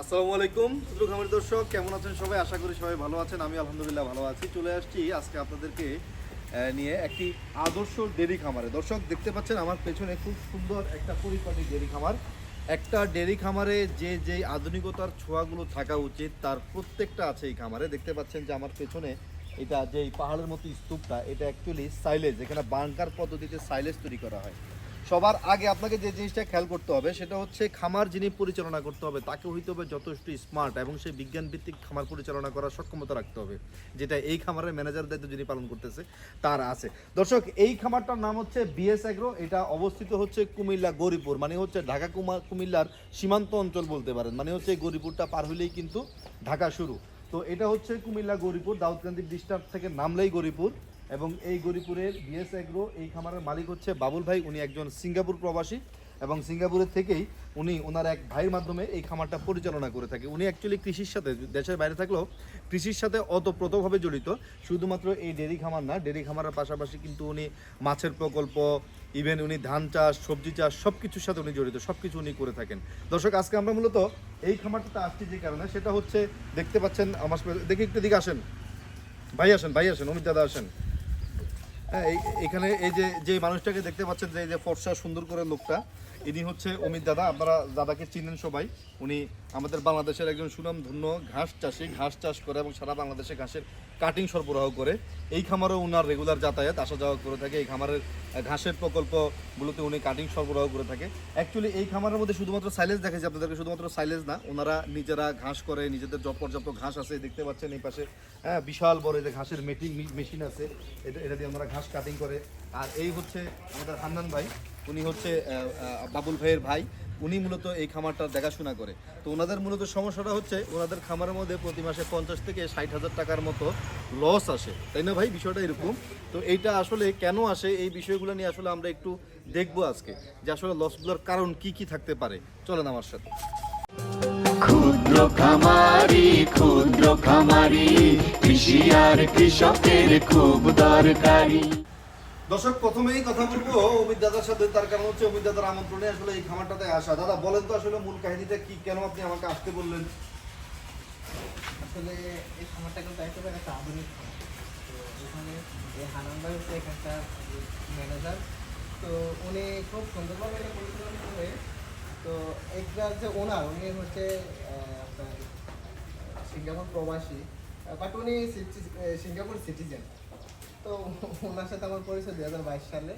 আসসালামু আলাইকুম সুযোগ খামারি দর্শক, কেমন আছেন সবাই? আশা করি সবাই ভালো আছেন, আমি আলহামদুলিল্লাহ ভালো আছি। চলে আসছি আজকে আপনাদেরকে নিয়ে একটি আদর্শ ডেরি খামারে। দর্শক, দেখতে পাচ্ছেন আমার পেছনে খুব সুন্দর একটা পরিপাটি ডেরি খামার। একটা ডেরি খামারে যে যে আধুনিকতার ছোঁয়াগুলো থাকা উচিত, তার প্রত্যেকটা আছে এই খামারে। দেখতে পাচ্ছেন যে আমার পেছনে এটা যে পাহাড়ের মতো স্তূপটা, এটা অ্যাকচুয়ালি সাইলেজ এখানে বাংকার পদ্ধতিতে সাইলেজ তৈরি করা হয়। সবার আগে আপনাকে যে জিনিসটা খেয়াল করতে হবে, সেটা হচ্ছে খামার যিনি পরিচালনা করতে হবে, তাকে হইতে হবে যথেষ্ট স্মার্ট এবং সেই বিজ্ঞান ভিত্তিক খামার পরিচালনা করার সক্ষমতা রাখতে হবে, যেটা এই খামারের ম্যানেজার দায়িত্ব যিনি পালন করতেছে, তার আছে। দর্শক, এই খামারটার নাম হচ্ছে বিএস এগ্রো এটা অবস্থিত হচ্ছে কুমিল্লা গরিপুর মানে হচ্ছে ঢাকা কুমিল্লার সীমান্ত অঞ্চল বলতে পারেন মানে হচ্ছে গরিপুরটা পার হলেই কিন্তু ঢাকা শুরু। তো এটা হচ্ছে কুমিল্লা গরিপুর, দাউদকান্দি ডিস্ট্রিক্ট থেকে নামলেই গরিপুর। এবং এই গরিপুরের বিএস এগ্রো এই খামারের মালিক হচ্ছে বাবুল ভাই। উনি একজন সিঙ্গাপুর প্রবাসী এবং সিঙ্গাপুরের থেকেই উনি ওনার এক ভাইয়ের মাধ্যমে এই খামারটা পরিচালনা করে থাকে। উনি অ্যাকচুয়ালি কৃষির সাথে, দেশের বাইরে থাকলেও কৃষির সাথে অতপ্রতভাবে জড়িত। শুধুমাত্র এই ডেরি খামার না, ডেরি খামারের পাশাপাশি কিন্তু উনি মাছের প্রকল্প ইভেন উনি ধান চাষ, সবজি চাষ সব কিছুর সাথে উনি জড়িত সব কিছু উনি করে থাকেন। দর্শক, আজকে আমরা মূলত এই খামারটাতে আসছি যে কারণে, সেটা হচ্ছে, দেখতে পাচ্ছেন, আমার দেখি একটু দিকে আসেন। ভাই আসেন ভাই আসেন, অমিত দাদা আসেন। এখানে এই যে যে মানুষটাকে দেখতে পাচ্ছেন যে, এই যে ফর্সা সুন্দর করে লোকটা, ইনি হচ্ছে অমিত দাদা, আপনারা দাদাকে চিনেন সবাই। উনি আমাদের বাংলাদেশের একজন সুনাম ধন্য ঘাস চাষি, ঘাস চাষ করে এবং সারা বাংলাদেশে ঘাসের কাটিং সরবরাহ করে। এই খামারেও উনার রেগুলার যাতায়াত, আসা যাওয়া করে থাকে। এই খামারের ঘাসের প্রকল্পগুলোতে উনি কাটিং সরবরাহ করে থাকে। অ্যাকচুয়ালি এই খামারের মধ্যে শুধুমাত্র সাইলেজ দেখা যায়। আপনাদেরকে শুধুমাত্র সাইলেজ না ওনারা নিজেরা ঘাস করে, নিজেদের পর্যাপ্ত ঘাস আছে। দেখতে পাচ্ছেন এই পাশে হ্যাঁ বিশাল বড় যে ঘাসের মেটিং মেশিন আছে। এটা এটা দিয়ে আমরা ঘাস কাটিং করে। আর এই হচ্ছে আমাদের হান্নান ভাই। উনি হচ্ছে বাবুল ভাইয়ের ভাই। উনি মূলত এই খামারটা দেখাশোনা করে। তো ওনাদের মূলত সমস্যাটা হচ্ছে, ওনাদের খামারের মধ্যে প্রতি মাসে পঞ্চাশ থেকে ষাট হাজার টাকার মতো লস আসে। তাই না ভাই? বিষয়টা এরকম। তো এইটা আসলে কেন আসে? এই বিষয়গুলো নিয়ে আসলে আমরা একটু দেখব আজকে। যে আসলে লসগুলোর কারণ কি কি থাকতে পারে? চলেন আমার সাথে। ক্ষুদ্র খামারি ক্ষুদ্র খামারি, কৃষি আর কৃষকের খুব দরকারি। দর্শক, প্রথমেই কথা বলব অমিত দাদার সাথে। তার কারণ হচ্ছে অমিত দাদার আমন্ত্রণে আসলে এই খামারটাতে আসা। দাদা, বলেন তো আসলে মূল কাহিনীটা কি? কেন আপনি আমাকে আসতে বললেন? আসলে এই খামারটা কিন্তু একেবারে একটা আধুনিক তো এখানে এই হানান ভাই হচ্ছে এখানকার ম্যানেজার তো উনি খুব সুন্দরভাবে এটা পরিচালনা করে। তো এটার যে ওনার উনি হচ্ছে আপনার সিঙ্গাপুর প্রবাসী। বাট উনি সিঙ্গাপুর সিটিজেন তো ওনার সাথে আমার পরিচয় দুই হাজার বাইশ সালে।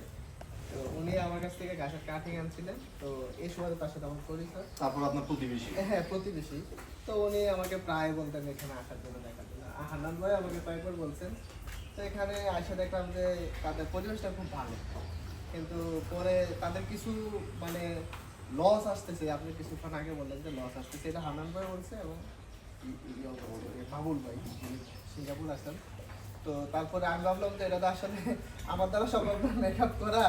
তো উনি আমার কাছ থেকে গাছের কাটিং আনছিলেন। তো এই সময় তার সাথে আমার পরিচয়। তারপর আপনার প্রতিবেশী? হ্যাঁ প্রতিবেশী। তো উনি আমাকে প্রায় বলতেন এখানে আসার জন্য দেখার জন্য। আর হান্নান ভাই আমাকে কয়েকবার বলছেন। তো এখানে এসে দেখলাম যে তাদের পরিবেশটা খুব ভালো। কিন্তু পরে তাদের কিছু মানে লস আসতেছে। আপনি কিছুক্ষণ আগে বললেন যে লস আসতেছে। এটা হান্নান ভাই বলছে এবং বাবুল ভাই সিঙ্গাপুর আসেন। তো তারপরে আমি ভাবলাম যে এটা তো আসলে আমার দ্বারা সম্ভব মেকআপ করা।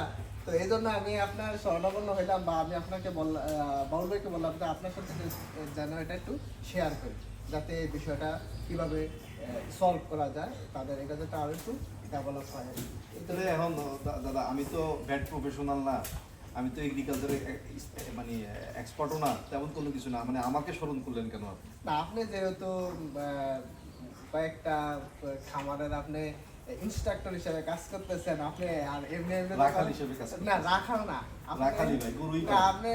তো এই জন্য আমি আপনার স্বর্ণাপন্ন হইলাম বা আমি আপনাকে বললাম বাউল ভাইকে বললাম যে আপনার সাথে যেন এটা একটু শেয়ার করি যাতে এই বিষয়টা কীভাবে সলভ করা যায় তাদের এটা যাতে আরও একটু ডেভেলপ হয়। তাহলে এখন দাদা আমি তো ব্যাড প্রফেশনাল না। আমি তো এগ্রিকালচারের মানে এক্সপার্টও না তেমন কোনো কিছু না। মানে আমাকে স্মরণ করলেন কেন আপনি? না আপনি যেহেতু কয়েকটা খামারের আপনি ইনস্ট্রাক্টর হিসেবে কাজ করতেছেন আপনি আর এমনি এমনি রাখাল হিসেবে কাজ না রাখাল না আপনি- ভাই, গরুই আপনি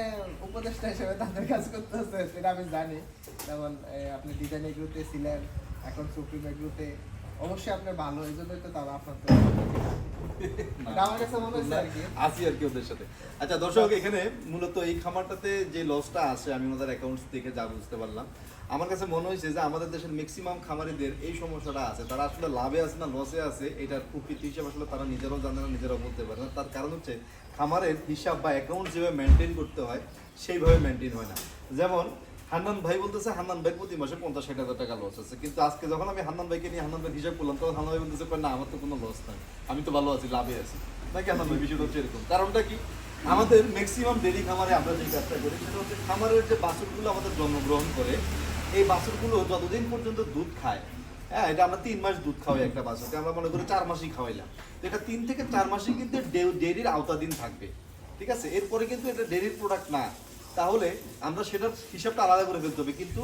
উপদেষ্টা হিসেবে তাদের কাজ করতেছেন সেটা আমি জানি। যেমন আপনি ডিজাইন এগ্রুতে ছিলেন এখন সুপ্রিম এগ্রুতে অবশ্যই আপনি ভালো এই জন্যই তো তারা আপনার কাছে আর কি। ওদের সাথে। আচ্ছা দর্শক এখানে মূলত এই খামারটাতে যে লসটা আছে আমি ওদের অ্যাকাউন্টস দেখে যা বুঝতে পারলাম। আমার কাছে মনে হয়েছে যে আমাদের দেশের ম্যাক্সিমাম খামারিদের এই সমস্যাটা আছে। তারা আসলে লাভে আছে না লসে আছে, এটার প্রকৃতি হিসাব আসলে তারা নিজেরাও জানে না, নিজেরাও বলতে পারে না। তার কারণ হচ্ছে খামারের হিসাব বা অ্যাকাউন্ট যেভাবে মেনটেন করতে হয়, সেইভাবে মেনটেন হয় না। যেমন, হান্নান ভাই বলতেছে, হান্নান ভাই প্রতি মাসে পঞ্চাশ ষাট হাজার টাকা লস আছে। কিন্তু আজকে যখন আমি হান্নান ভাইকে নিয়ে হান্নান ভাই হিসাব করলাম, তখন হান্নান ভাই বলতেছে না, আমার তো কোনো লস নাই। আমি তো ভালো আছি, লাভে আছি। নাকি হান্নান ভাই বিষয়টা হচ্ছে এরকম। কারণটা কি? আমাদের ম্যাক্সিমাম ডেলি খামারে আমরা যে কাজটা করি, সেটা হচ্ছে খামারের যে বাছুরগুলো আমাদের জন্মগ্রহণ করে এই বাছুরগুলো যতদিন পর্যন্ত দুধ খায় হ্যাঁ এটা আমরা তিন মাস দুধ খাওয়াই একটা বাছুরকে, আমরা মনে করি চার মাসই খাওয়াইলাম। এটা তিন থেকে চার মাসই কিন্তু ডেইরির আওতাধীন থাকবে, ঠিক আছে? এরপরে কিন্তু এটা ডেইরির প্রোডাক্ট না। তাহলে আমরা সেটার হিসাবটা আলাদা করে ফেলতে হবে। কিন্তু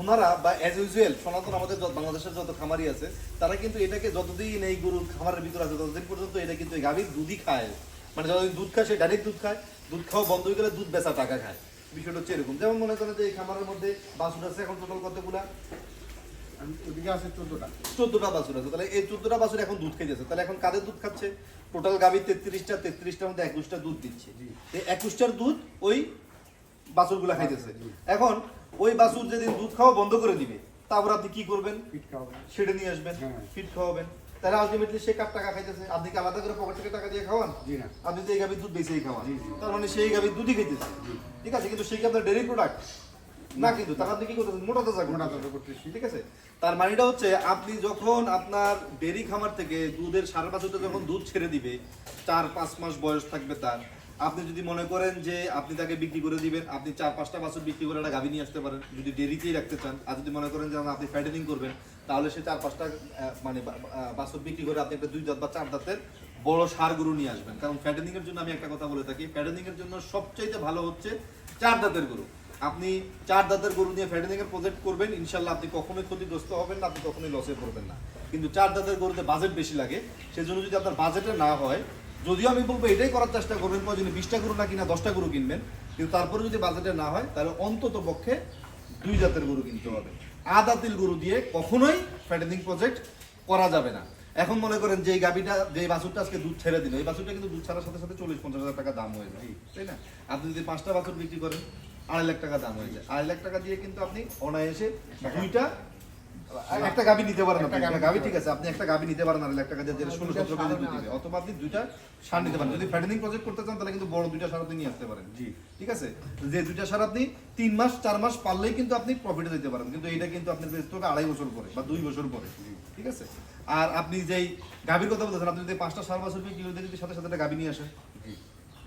ওনারা বা অ্যাজ ইউজুয়াল সনাতন আমাদের বাংলাদেশের যত খামারি আছে, তারা কিন্তু এটাকে যতদিন এই গরুর খামারের ভিতরে আছে, ততদিন পর্যন্ত এটা কিন্তু গাভীর দুধই খায়। মানে যতদিন দুধ খায়, সে ডাইরেক্ট দুধ খায়। দুধ খাওয়া বন্ধ হয়ে গেলে দুধ বেচা টাকা খায়। বিষয়টা হচ্ছে এরকম। যেমন মনে করেন যে এই খামারের মধ্যে বাছুর আছে এখন টোটাল কতগুলা? ওদিকে আছে চোদ্দটা। চোদ্দটা বাছুর আছে। তাহলে এই চোদ্দটা বাছুর এখন দুধ খেয়ে যাচ্ছে। তাহলে এখন কাদের দুধ খাচ্ছে? টোটাল গাভী তেত্রিশটা তেত্রিশটার মধ্যে একুশটা দুধ দিচ্ছে। এই একুশটার দুধ ওই বাছুরগুলা খাইতেছে। এখন ওই বাছুর যেদিন দুধ খাওয়া বন্ধ করে দিবে তারপর আপনি কি করবেন? পিট খাওয়াবে সেটা নিয়ে আসবেন ফিট খাওয়াবেন। তাহলে আলটিমেটলি সে টাকা খাইতেছে। আপনি কি আলাদা করে পকেট থেকে টাকা দিয়ে খাওয়ান? জি না। আপনি তো এই গাভীর দুধ বেশি খাওয়ান। তার মানে সেই গাভীর দুধই খাইতেছে। ঠিক আছে কিন্তু সেই কি আপনার ডেরি প্রোডাক্ট না। কিন্তু তার আপনি কি করতেছেন? মোটা তাজা মোটা তাজা করতেছি। ঠিক আছে? তার মানেটা হচ্ছে আপনি যখন আপনার ডেরি খামার থেকে দুধের সারা বছরটা যখন দুধ ছেড়ে দিবে চার পাঁচ মাস বয়স থাকবে তার আপনি যদি মনে করেন যে আপনি তাকে বিক্রি করে দিবেন আপনি চার পাঁচটা বছর বিক্রি করে একটা গাভী নিয়ে আসতে পারেন যদি ডেরিতেই রাখতে চান। আর যদি মনে করেন যে আপনি ফ্যাটেনিং করবেন তাহলে সে চার পাঁচটা মানে বাছর বিক্রি করে আপনি একটা দুই দাঁত বা চার দাঁতের বড় সার গরু নিয়ে আসবেন। কারণ ফ্যাটেনিং এর জন্য আমি একটা কথা বলে থাকি ফ্যাটেনিং এর জন্য সবচাইতে ভালো হচ্ছে চার দাঁতের গরু। আপনি চার দাঁতের গরু নিয়ে ফ্যাটেনিং এর প্রজেক্ট করবেন ইনশাল্লাহ আপনি কখনোই ক্ষতিগ্রস্ত হবেন না, আপনি কখনোই লসে পড়বেন না। কিন্তু চার দাঁতের গরুতে বাজেট বেশি লাগে, সেজন্য যদি আপনার বাজেটে না হয়, যদিও আমি বলব এটাই করার চেষ্টা করবেন প্রয়োজনে বিশটা গরু না কিনা, দশটা গরু কিনবেন, কিন্তু তারপরে যদি বাজেটে না হয়, তাহলে অন্তত পক্ষে দুই জাতের গরু কিনতে হবে। আদাতিল গরু দিয়ে কখনোই ফ্যাটেনিং প্রজেক্ট করা যাবে না। এখন মনে করেন যে এই গাবিটা যে বাছুরটা আজকে দুধ ছেড়ে দিল, এই বাছুরটা কিন্তু দুধ ছাড়ার সাথে সাথে চল্লিশ পঞ্চাশ হাজার টাকা দাম হয়ে যায়, তাই না? আপনি যদি পাঁচটা বাছুর বিক্রি করেন, আড়াই লাখ টাকা দাম হয়ে যায়। আড়াই লাখ টাকা দিয়ে কিন্তু আপনি অনায়াসে দুইটা একটা গাবি নিতে পারেন আপনি একটা গাবি ঠিক আছে আপনি একটা গাবি নিতে পারেন আড়াই লাখ টাকা যেটা ষোলো সতেরো কেজি দুধ দিবে। অথবা আপনি দুইটা সার নিতে পারেন। যদি ফ্যাটেনিং প্রজেক্ট করতে চান তাহলে কিন্তু বড় দুইটা সার আপনি নিয়ে আসতে পারেন। জি। ঠিক আছে? যে দুইটা সার আপনি তিন মাস চার মাস পারলেই কিন্তু আপনি প্রফিটে দিতে পারেন। কিন্তু এটা কিন্তু আপনি বেচতে হবে আড়াই বছর পরে বা দুই বছর পরে। ঠিক আছে? আর আপনি যেই গাভীর কথা বলতেছেন আপনি যদি পাঁচটা সার বছর করে যদি সাথে সাথে একটা গাভী নিয়ে আসেন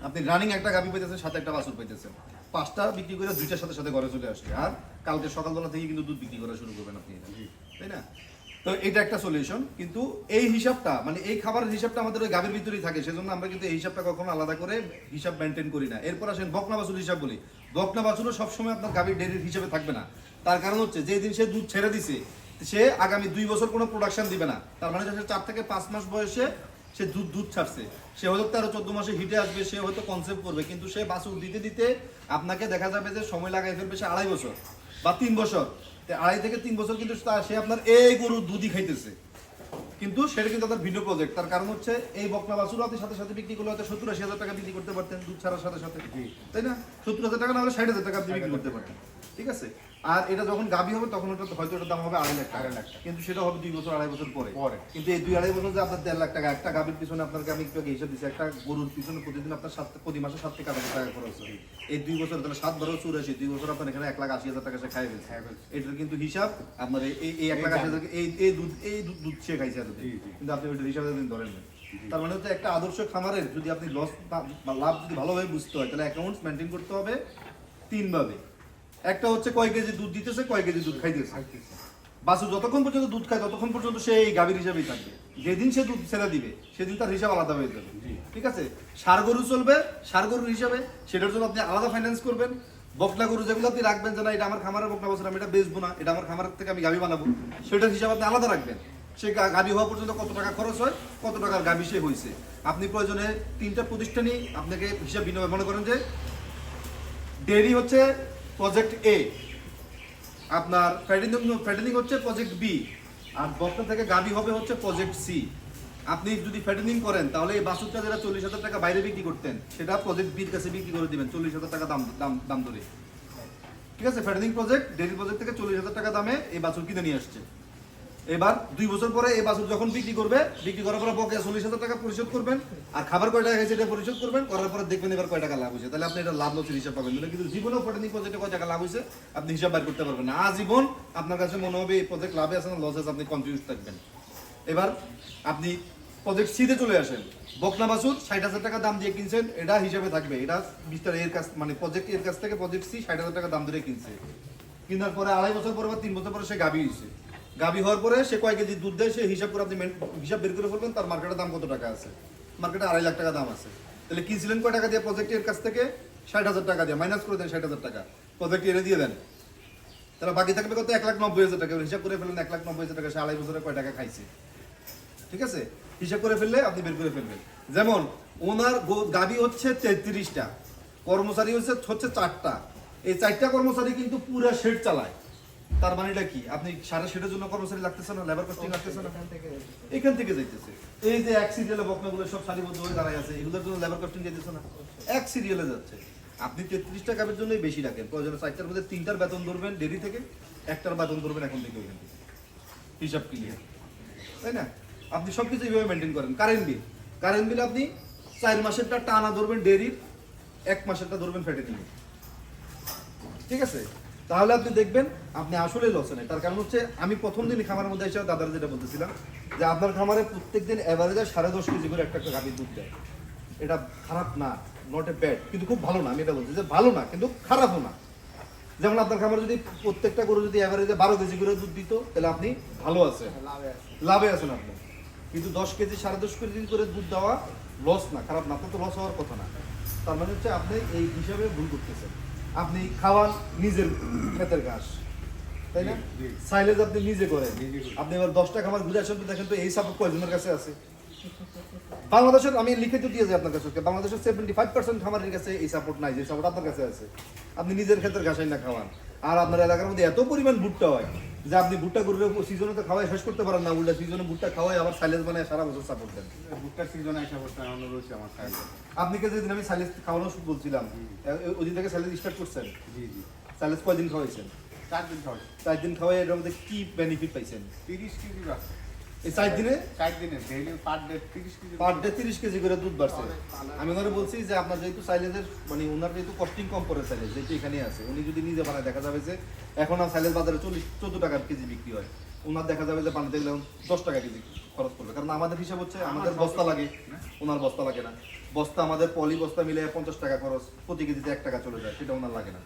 আপনি রানিং একটা গাভী পাইতেছেন সাথে একটা বাছুর পাইতেছেন। পাঁচটা বিক্রি করে দুইটার সাথে সাথে ঘরে চলে আসবে। আর কালকে সকালবেলা থেকে কিন্তু দুধ বিক্রি করা শুরু করবেন আপনি এটা। তাই না? তো এটা একটা সলিউশন কিন্তু এই হিসাবটা মানে এই খাবারের হিসাবটা আমাদের ওই গাভীর ভিতরেই থাকে সেজন্য আমরা কিন্তু এই হিসাবটা কখনো আলাদা করে হিসাব মেনটেন করি না। এরপর আসেন বকনা বাছুর হিসাব বলি। বকনা বাছুরও সবসময় আপনার গাভীর ডেরির হিসাবে থাকবে না। তার কারণ হচ্ছে যে দিন সে দুধ ছেড়ে দিছে সে আগামী দুই বছর কোনো প্রোডাকশন দিবে না। তার মানে চার থেকে পাঁচ মাস বয়সে সে দুধ দুধ ছাড়ছে। সে হয়তো তেরো চোদ্দ মাসে হিটে আসবে সে হয়তো কনসেপ্ট করবে কিন্তু সে বাছুর দিতে দিতে আপনাকে দেখা যাবে যে সময় লাগাই ফেলবে সে আড়াই বছর বা তিন বছর। আড়াই থেকে তিন বছর কিন্তু সে আপনার এই গরুর দুধই খাইতেছে। কিন্তু সেটা কিন্তু তার ভিন্ন প্রজেক্ট তার কারণ হচ্ছে এই বকলা বাছুর আপনি সাথে সাথে বিক্রি করলে হয়তো সত্তর আশি হাজার টাকা বিক্রি করতে পারতেন দুধ ছাড়ার সাথে সাথে। তাই না? সত্তর হাজার টাকা না হলে ষাট হাজার টাকা আপনি বিক্রি করতে পারতেন। ঠিক আছে? আর এটা যখন গাবি হবে তখন ওটা হয়তো ওটার দাম হবে আড়াই লাখ টাকা লাখ কিন্তু সেটা হবে দুই বছর আড়াই বছর পরে। পরে। কিন্তু এই দুই আড়াই বছর যে আপনার দেড় লাখ টাকা একটা গাভীর পিছনে আপনাকে আমি একটু হিসাব দিচ্ছি একটা গরুর পিছনে প্রতিদিন আপনার সাত প্রতি মাসে সাত থেকে আট হাজার টাকা খরচ হয়। এই দুই বছর তাহলে সাত বারো চুরাশি দুই বছর আপনার এখানে এক লাখ আশি হাজার টাকা সে খাই ফেলছে। এটার কিন্তু হিসাব আপনার এই- এই এক লাখ আশি হাজার এই এই দুধ এই দুধ দুধ সে খাইছে কিন্তু আপনি ওইটার হিসাবে দিন ধরেন না তার মানে হচ্ছে একটা আদর্শ খামারের যদি আপনি লস বা লাভ যদি ভালোভাবে বুঝতে হয় তাহলে অ্যাকাউন্টস মেনটেন করতে হবে তিনভাবে। একটা হচ্ছে কয় কেজি দুধ দিতেছে কয় কেজি দুধ খাইতেছে। বাসু যতক্ষণ পর্যন্ত দুধ খায় ততক্ষণ পর্যন্ত সে এই গাভীর হিসাবেই থাকবে। যেদিন সে দুধ ছেড়ে দিবে সেদিন তার হিসাব আলাদা হয়ে যাবে। ঠিক আছে? সার গরু চলবে সার গরুর হিসাবে সেটার জন্য আপনি আলাদা ফাইন্যান্স করবেন। বকনা গরু যেগুলো আপনি রাখবেন যে না এটা আমার খামারের বকনা বছর আমি এটা বেচবো না এটা আমার খামার থেকে আমি গাভী বানাবো। সেটার হিসাব আপনি আলাদা রাখবেন। সে গাভী হওয়া পর্যন্ত কত টাকা খরচ হয় কত টাকার গাভী সে হয়েছে আপনি প্রয়োজনে তিনটা প্রতিষ্ঠানই আপনাকে হিসাব বিনিময় মনে করেন যে ডেরি হচ্ছে প্রজেক্ট এ আপনার ফ্যাটেনিং ফ্যাটেনিং হচ্ছে প্রজেক্ট বি আর বকনা থেকে গাবি হবে হচ্ছে প্রজেক্ট সি আপনি যদি ফ্যাটেনিং করেন, তাহলে এই বাসুরটা যেটা চল্লিশ হাজার টাকা বাইরে বিক্রি করতেন, সেটা প্রজেক্ট বির কাছে বিক্রি করে দিবেন, চল্লিশ হাজার টাকা দাম দাম দাম ধরে। ঠিক আছে? ফ্যাটেনিং প্রজেক্ট ডেলি প্রজেক্ট থেকে চল্লিশ হাজার টাকা দামে এই বাসুর কিনে নিয়ে আসছে। এবার দুই বছর পরে এই বাছুর যখন বিক্রি করবে, বিক্রি করার পরে বকেয়া চল্লিশ হাজার টাকা পরিশোধ করবেন। আর খাবার কয় টাকা এটা পরিশোধ করবেন, করার পরে দেখবেন এবার কয় টাকা লাভ হয়েছে। তাহলে আপনি এটা লাভ লসের হিসাব পাবেন। কিন্তু জীবনেও ফটেনি প্রজেক্টে কয় টাকা লাভ হয়েছে, আপনি হিসাব বাইর করতে পারবেন না। আজীবন আপনার কাছে মনে হবে এই প্রজেক্ট লাভে আছে না লসেস আপনি কনফিউজ থাকবেন। এবার আপনি প্রজেক্ট সিতে চলে আসেন। বকনা বাসুর ষাট হাজার টাকা দাম দিয়ে কিনছেন, এটা হিসাবে থাকবে। এটা বিস্তার এর কাছ মানে প্রজেক্ট এর কাছ থেকে প্রজেক্ট সি ষাট হাজার টাকা দাম ধরে কিনছে। কেনার পরে আড়াই বছর পরে বা তিন বছর পরে সে গাভী হয়েছে। গাভী হওয়ার পরে সে কয় কেজি দুধ দেয়, সে হিসাব করে আপনি হিসাব বের করে ফেলবেন, তার মার্কেটের দাম কত টাকা আছে? মার্কেটে আড়াই লাখ টাকা দাম আছে। তাহলে কিনছিলেন কয় টাকা দিয়ে প্রজেক্টের কাছ থেকে? ষাট হাজার টাকা দিয়ে মাইনাস করে দেন ষাট হাজার টাকা। প্রজেক্ট এনে দিয়ে দেন। তাহলে বাকি থাকবে কত? এক লাখ নব্বই হাজার টাকা। হিসাব করে ফেলেন এক লাখ নব্বই হাজার টাকা, সে আড়াই বছরে কয় টাকা খাইছে। ঠিক আছে? হিসাব করে ফেললে আপনি বের করে ফেলবেন। যেমন, ওনার গাবি হচ্ছে তেত্রিশটা, কর্মচারী হচ্ছে হচ্ছে চারটা। এই চারটা কর্মচারী কিন্তু পুরো শেড চালায়। তার মানে এটা কি? আপনি সারা শেডের জন্য কর্মচারী লাগতেছে না? লেবার কস্টিং লাগতেছে না? এখান থেকে যাইতেছে। এই যে এক সিরিয়ালে বকনাগুলো সব সারিবদ্ধ হয়ে দাঁড়ায় আছে এগুলোর জন্য লেবার কস্টিং যাইতেছে না। এক সিরিয়ালে যাচ্ছে। আপনি তেত্রিশ টাকার জন্যই বেশি রাখেন। প্রয়োজনে চারটার মধ্যে তিনটার বেতন ধরবেন দেরি থেকে একটার বেতন ধরবেন এখন থেকে ওইখান থেকে। হিসাব ক্লিয়ার তাই না? আপনি সব কিছু এইভাবে মেনটেন করেন। কারেন্ট বিল কারেন্ট বিল আপনি চার মাসেরটা টানা ধরবেন ডেরির এক মাসেরটা ধরবেন ফেটে দিবেন ঠিক আছে? তাহলে আপনি দেখবেন আপনি আসলে লসে নেই। তার কারণ হচ্ছে আমি প্রথম দিন খামারের মধ্যে এসে দাদার যেটা বলতেছিলাম যে আপনার খামারে প্রত্যেকদিন অ্যাভারেজে সাড়ে দশ কেজি করে একটা একটা গাভীর দুধ দেয়। এটা খারাপ না নট এ ব্যাড কিন্তু খুব ভালো না আমি এটা বলছি যে ভালো না কিন্তু খারাপও না। যেমন আপনার খামারে যদি প্রত্যেকটা গরু যদি অ্যাভারেজে বারো কেজি করে দুধ দিত তাহলে আপনি ভালো আছেন। লাভে আছে লাভে আছেন আপনি। কিন্তু দশ কেজি সাড়ে দশ কেজি করে দুধ দেওয়া লস না খারাপ না তো লস হওয়ার কথা না। তার মানে হচ্ছে আপনি এই হিসাবে ভুল করতেছেন। আপনি খাওয়ান নিজের ক্ষেতের ঘাস তাই না? সাইলেজ আপনি নিজে করেন। আপনি এবার দশটা খাবার ঘুরে আসেন তো দেখেন তো এই সাপোর্ট কয়জনের কাছে আছে? বাংলাদেশের আমি লিখিত দিয়ে যাই আপনার কাছে বাংলাদেশের সেভেন্টি ফাইভ পার্সেন্ট খামারের কাছে এই সাপোর্ট নাই যে সাপোর্ট আপনার কাছে আছে। আপনি নিজের ক্ষেতের ঘাসাই না খাওয়ান। আর আপনার এলাকার মধ্যে এত পরিমাণ ভুট্টা হয় যে আপনি ভুট্টা গরুর সিজনে তো খাওয়াই শেষ করতে পারেন না উল্টা সিজনে ভুট্টা খাওয়াই আবার সাইলেজ বানায় সারা বছর সাপোর্ট দেন। ভুট্টার সিজনে এসে বসতে অন্য রয়েছে আমার সাইলেজ আপনি কে যেদিন আমি সাইলেজ খাওয়ানো শুরু বলছিলাম ওই দিন থেকে সাইলেজ স্টার্ট করছেন? জি জি। সাইলেজ কয়দিন খাওয়াইছেন? চার দিন খাওয়াই চার দিন খাওয়াই এটার মধ্যে কি বেনিফিট পাইছেন? তিরিশ কেজি বাড়ছে এই চার দিনে? চার দিনে ডেইলি পার ডে তিরিশ কেজি পার ডে তিরিশ কেজি করে দুধ বাড়ছে। আমি ওনারে বলছি যে আপনার যেহেতু সাইলেজের মানে ওনার যেহেতু কস্টিং কম করে সাইলেজ যেহেতু এখানে আছে উনি যদি নিজে বানায় দেখা যাবে যে এখন আর সাইলেজ বাজারে চল্লিশ চোদ্দ টাকার কেজি বিক্রি হয়। ওনার দেখা যাবে যে বানাতে গেলে দশ টাকা কেজি খরচ করবে কারণ আমাদের হিসাব হচ্ছে আমাদের বস্তা লাগে। ওনার বস্তা লাগে না। বস্তা আমাদের পলি বস্তা মিলে পঞ্চাশ টাকা খরচ প্রতি কেজিতে এক টাকা চলে যায় সেটা ওনার লাগে না।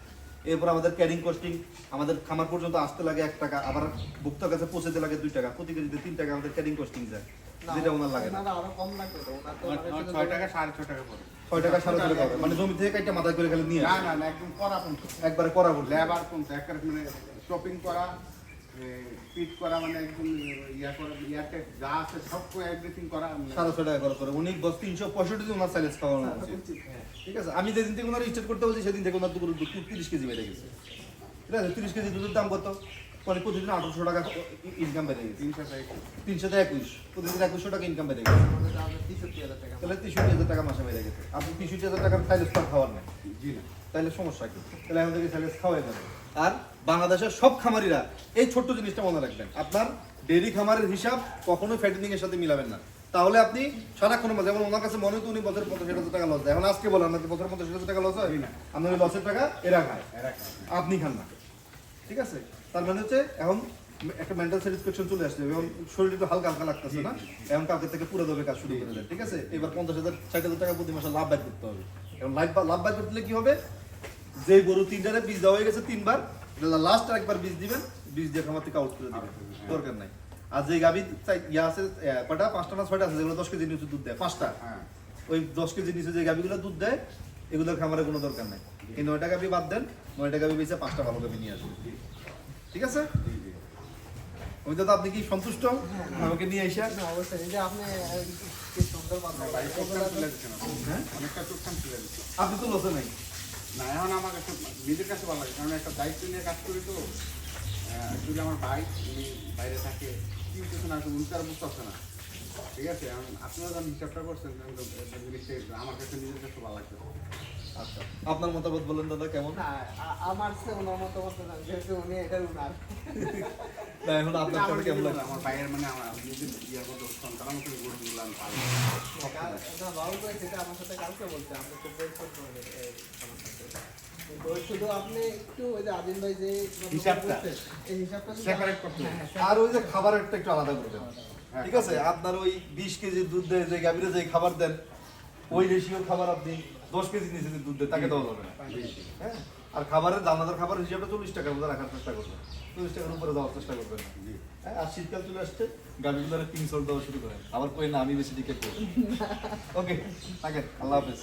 এরপর আমাদের ক্যারিং কস্টিং আমাদের খামার পর্যন্ত আসতে লাগে এক টাকা আবার ভোক্তার কাছে পৌঁছাতে লাগে দুই টাকা। প্রতি কেজিতে তিন টাকা আমাদের ক্যারিং কস্টিং যায় যেটা ওনার লাগে না। আরও কম লাগবে তো ওনার তো আমার- আমার শুধু ছয় টাকা সাড়ে ছয় টাকা পড়ে ছয় টাকা সাড়ে ছয় টাকা মানে জমি থেকে একটা মাথায় করে খালি নিয়ে না না না একদম করা পর্যন্ত। একবারে করা বললে লেবার পর্যন্ত মানে শপিং করা পিট করা মানে একদম ইয়া করা ইয়াতে যা আছে সব এভরিথিং করা টাকা খরচ করে। উনি দশ তিনশো পঁয়ষট্টি দিন ওনার সাইলেজ খাওয়ানো উচিত। উচিত। ঠিক আছে? আমি যেদিন থেকে ওনার করতে বলছি সেদিন থেকে ওনার দুপুর দুধ তিরিশ কেজি বেড়ে গেছে। ঠিক আছে? তিরিশ কেজি দুধের দাম কত? মানে প্রতিদিন আঠারোশো টাকা ইনকাম বেড়ে গেছে। তিনশো তিনশো একুশ। প্রতিদিন একুশশো টাকা ইনকাম বেড়ে গেছে। তাহলে 63,000 টাকা। তাহলে তেষট্টি হাজার টাকা মাসে বেড়ে গেছে। আপনি তেষট্টি হাজার টাকার সাইলেজ তো খাওয়ার নেই। জি না। তাহলে সমস্যা কি? তাহলে এখন থেকে খাওয়াই যাবে আর বাংলাদেশের সব খামারিরা এই ছোট্ট জিনিসটা মনে রাখবেন। আপনার ডেইরি খামারের হিসাব কখনো ফ্যাটেনিং এর সাথে মিলাবেন না। তাহলে আপনি সারাক্ষণ যেমন ওনার কাছে মনে হতো উনি বছর পঞ্চাশ হাজার টাকা লস দেয়। এখন আজকে বলেন আপনাকে বছর পঞ্চাশ হাজার টাকা লস হয়? না। আপনার লসের টাকা এরা খায়। আপনি খান না। ঠিক আছে? তার মানে হচ্ছে এখন একটা মেন্টাল স্যাটিসফ্যাকশন চলে আসছে। এবং শরীর একটু হালকা হালকা লাগতেছে না। এখন কালকে থেকে পুরো দমে কাজ শুরু করে দেন। ঠিক আছে? এবার পঞ্চাশ হাজার ষাট হাজার টাকা প্রতি মাসে লাভ বাইর করতে হবে। এবং লাভ লাভ বাইর করতে হলে কি হবে? যে গরু তিনটারে বীজ দেওয়া হয়ে গেছে তিনবার লাস্ট একবার বীজ দিবেন বীজ দিয়ে খামার থেকে আউট করে দিবেন। দরকার নাই। আর যে গাভি ইয়া আছে কটা পাঁচটা না ছয়টা আছে? যেগুলো দশ কেজি নিচে দুধ দেয় পাঁচটা। হ্যাঁ। ওই দশ কেজি নিচে যে গাভিগুলো দুধ দেয় এগুলোর খামারে কোনো দরকার নাই। এই নয়টা গাভী বাদ দেন নয়টা গাভি বেঁচে পাঁচটা ভালো গাভি নিয়ে আসবেন ঠিক আছে? দাদা আপনি কি সন্তুষ্ট? আমাকে নিয়ে এসে অবশ্যই। যে আপনি। হ্যাঁ? আপনি তো লসে নাই। না, এখন আমার কাছে নিজের কাছে ভালো লাগে, কারণ একটা দায়িত্ব নিয়ে কাজ করি তো। যদি আমার ভাই, উনি বাইরে থাকে, কি কিছু না উনি তার বুঝতে পারছে না। ঠিক আছে আপনারা যখন হিসাবটা করছেন আমার কাছে নিজের কাছে ভালো লাগছে। আচ্ছা আপনার মতামত বলেন দাদা কেমন আমার চেয়ে ওনার মতো মতো যেহেতু উনি এটার উনার। না এখন আপনার কাছে কেমন লাগছে আমার ভাইয়ের মানে আমার নিজের মতো সন্তান সেটা আমার সাথে কালকে আপনি। কিন্তু ওই শুধু আপনি একটু ওই যে আদিল ভাই যে হিসাবটা। এই হিসাবটা করতে হ্যাঁ, আর ওই যে খাবারেরটা একটু আলাদা করবেন হ্যাঁ, ঠিক আছে আপনার ওই বিশ কেজি দুধ দেয় যে গাভীরে যে খাবার দেন ওই রেশিও খাবার আপনি দশ কেজি নিচে দুধ দেয় তাকে দেওয়া যাবে না। হ্যাঁ? আর খাবারের দানাদার খাবার হিসাবটা চল্লিশ টাকার মধ্যে রাখার চেষ্টা করবেন চল্লিশ টাকার উপরে দেওয়ার চেষ্টা করবেন। হ্যাঁ, আর শীতকাল চলে আসছে গাড়িগুলো তিন সল দেওয়া শুরু করে। আবার কই না আমি বেশি দিকে ওকে থাকেন আল্লাহ হাফেজ।